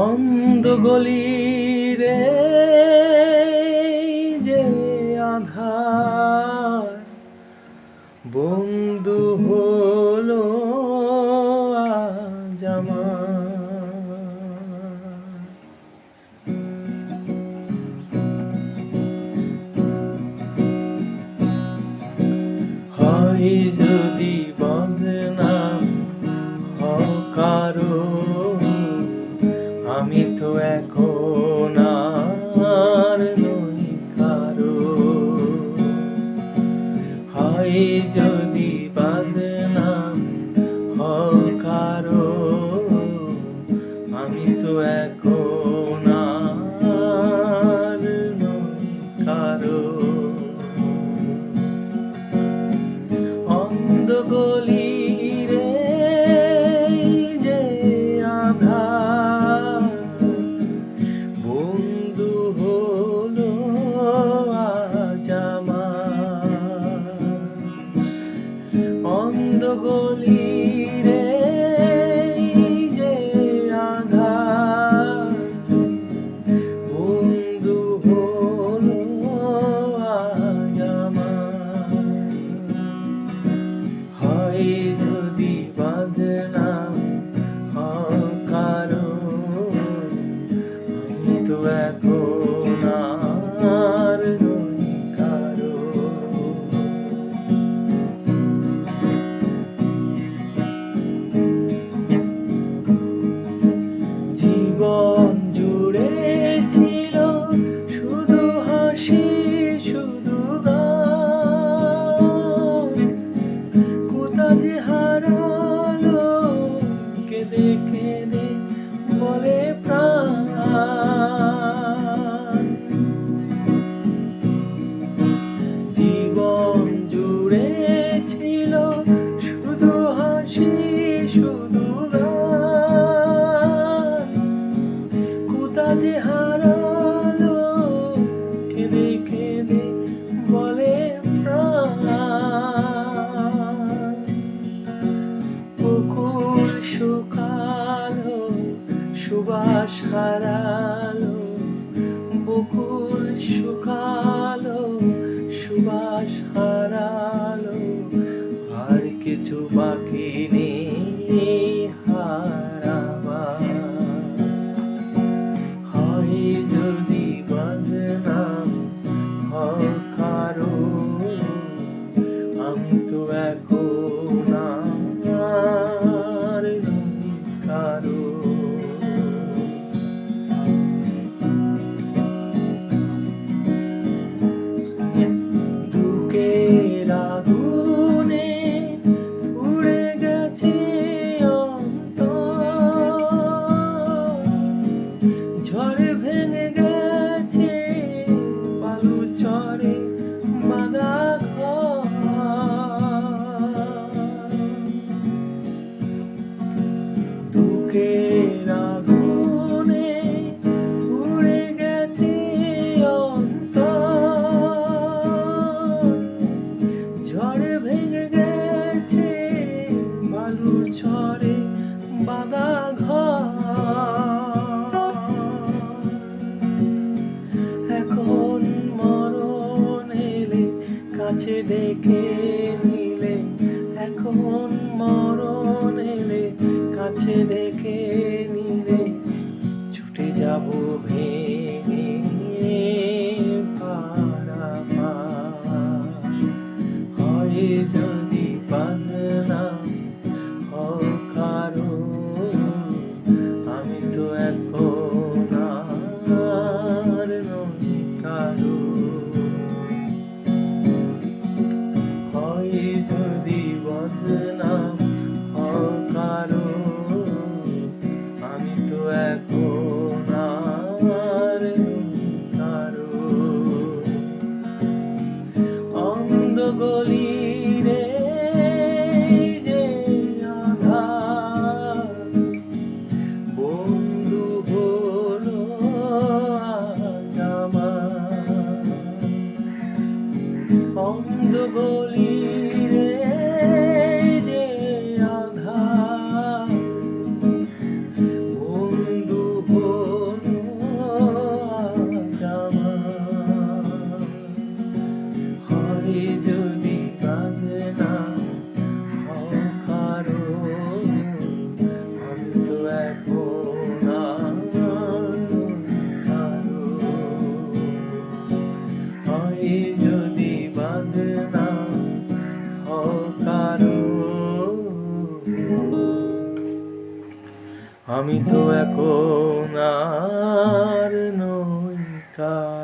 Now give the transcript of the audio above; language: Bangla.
অন্ধ গলি রে যে আধার বন্ধু হলো জামা হয় যদি অন্ধ গলি যে হারালো কেঁদে কেঁদে বলে পুকুর শুকালো সুবাস হারালো। বকুল শুকালো সুবাস হারালো। of the চরে বাদা এখন মরণ এলে কাছে ডেকে নিলে। এখন মরণ এলে কাছে ডেকে নিলে। ছুটে যাব ভেঙে আমি তো এখন আর নই কারও